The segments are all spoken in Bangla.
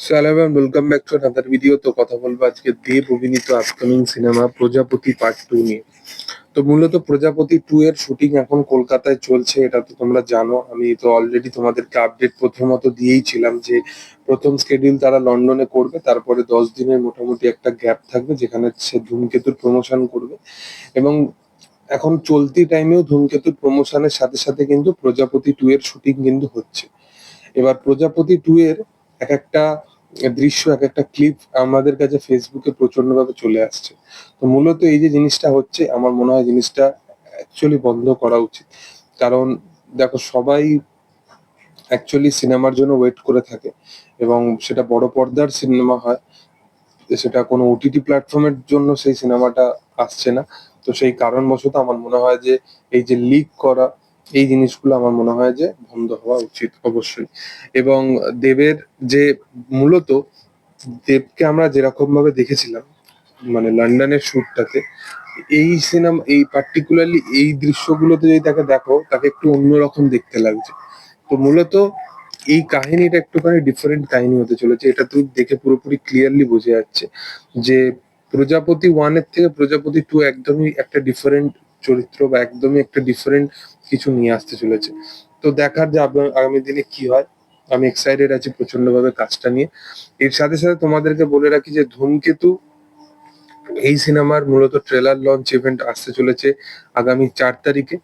So hello everyone welcome back to another video তো কথা বলব আজকে দেব অভিনীত upcoming cinema Prajapati part two নিয়ে। তো মূলত প্রজাপতি টু এর শুটিং এখন কলকাতায় চলছে, এটা তো তোমরা জানো। আমি তো অলরেডি তোমাদেরকে আপডেট প্রথমত দিয়েই ছিলাম যে, প্রথম স্কেডিউল তারা লন্ডনে করবে, তারপরে দশ দিনের মোটামুটি একটা গ্যাপ থাকবে, যেখানে সে ধূমকেতুর প্রমোশন করবে। এবং এখন চলতি টাইমেও ধূমকেতুর প্রমোশনের সাথে সাথে কিন্তু প্রজাপতি টু এর শুটিং কিন্তু হচ্ছে। এবার প্রজাপতি টু এর এক একটা দৃশ্য, এক একটা ক্লিপ আমাদের কাছে ফেসবুকে প্রচণ্ড ভাবে চলে আসছে। তো মূলত এই যে জিনিসটা হচ্ছে, আমার মনে হয় জিনিসটা অ্যাকচুয়ালি বন্ধ করা উচিত। কারণ দেখো, সবাই অ্যাকচুয়ালি সিনেমার জন্য ওয়েট করে থাকে এবং সেটা বড় পর্দার সিনেমা হয়। সেটা কোনো ওটিটি প্ল্যাটফর্মের জন্য সেই সিনেমাটা আসছে না। তো সেই কারণবশত আমার মনে হয় যে এই যে লিক করা এই জিনিসগুলো আমার মনে হয় যে বন্ধ হওয়া উচিত অবশ্যই। এবং দেবের যে মূলত দেবকে আমরা যেরকম ভাবে দেখেছিলাম মানে লন্ডনের শুটটাতে, এই সিনেমা, এই পার্টিকুলারলি এই দৃশ্যগুলোতে যদি তাকে দেখো, তাকে একটু অন্যরকম দেখতে লাগছে। তো মূলত এই কাহিনীটা একটুখানি ডিফারেন্ট কাহিনী হতে চলেছে। এটা তুই দেখে পুরোপুরি ক্লিয়ারলি বোঝা যাচ্ছে যে প্রজাপতি ওয়ানের থেকে প্রজাপতি টু একদমই একটা ডিফারেন্ট চরিত্র বা একদমই একটা ডিফারেন্ট কিছু নিয়ে আসতে চলেছে। তো দেখার যে আগামী- দিনে কি হয়, আমি এক্সাইটেড আছি প্রচণ্ড ভাবে কাজটা নিয়ে। এর সাথে সাথে তোমাদেরকে বলে রাখি যে ধূমকেতু এই সিনেমার মূলত ট্রেলার লঞ্চ ইভেন্ট আসতে চলেছে আগামী চার তারিখে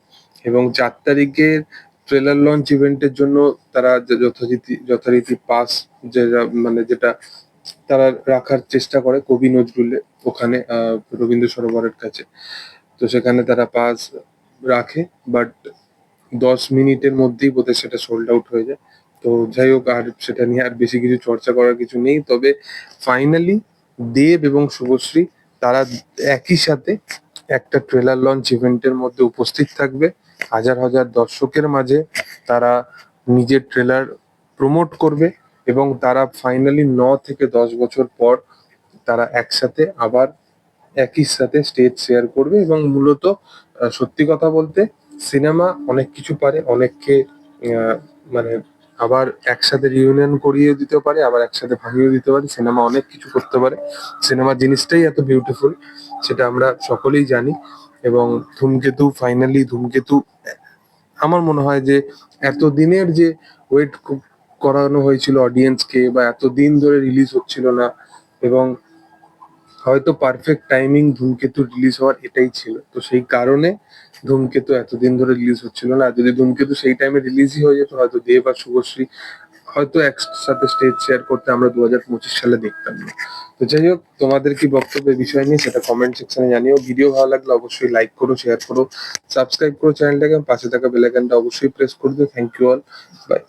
এবং চার তারিখের ট্রেলার লঞ্চ ইভেন্টের জন্য তারা যথারীতি যথারীতি পাস যেটা মানে যেটা তারা রাখার চেষ্টা করে কবি নজরুলে ওখানে রবীন্দ্র সরোবরের কাছে। তো সেখানে তারা পাস রাখে বাট দশ মিনিটের মধ্যেই বোধহয় সেটা সোল্ড আউট হয়ে যায়। তো যাই হোক, আর সেটা নিয়ে আর বেশি কিছু চর্চা করার কিছু নেই। তবে ফাইনালি দেব এবং শুভশ্রী, তারা একই সাথে একটা ট্রেলার লঞ্চ ইভেন্টের মধ্যে উপস্থিত থাকবে। হাজার হাজার দর্শকের মাঝে তারা নিজের ট্রেলার প্রমোট করবে এবং তারা ফাইনালি ন থেকে দশ বছর পর তারা একসাথে আবার একই সাথে স্টেজ শেয়ার করবে এবং মূলত সত্যি কথা বলতে সিনেমা অনেক কিছু পারে, অনেককে মানে আবার একসাথে রিউনিয়ন করিয়ে দিতে পারে, আবার একসাথে ভাঙিয়ে দিতে পারে সিনেমা অনেক কিছু করতে পারে। সিনেমা জিনিসটাই এত বিউটিফুল সেটা আমরা সকলেই জানি এবং ধূমকেতু ফাইনালি ধূমকেতু, আমার মনে হয় যে এত দিনের যে ওয়েট করানো হয়েছিল অডিয়েন্সকে বা এত দিন ধরে রিলিজ হচ্ছিল না এবং হয়তো পারফেক্ট টাইমিং ধূমকেতু রিলিজ হওয়ার এটাই ছিল। তো সেই কারণে ধূমকেতু এতদিন ধরে রিলিজ হচ্ছিল না। যদি ধূমকেতু সেই টাইমে রিলিজই হয়ে যেত, হয়তো দেব আর শুভশ্রী হয়তো একসাথে স্টেজ শেয়ার করতে আমরা দু হাজার পঁচিশ সালে দেখতাম না। তো যাই হোক, তোমাদের কি বক্তব্য এই বিষয় নিয়ে সেটা কমেন্ট সেকশনে জানিও। ভিডিও ভালো লাগলে অবশ্যই লাইক করো শেয়ার করো সাবস্ক্রাইব করো চ্যানেলটাকে পাশে থাকা বেল আইকনটা অবশ্যই প্রেস করে দিও। Thank you all by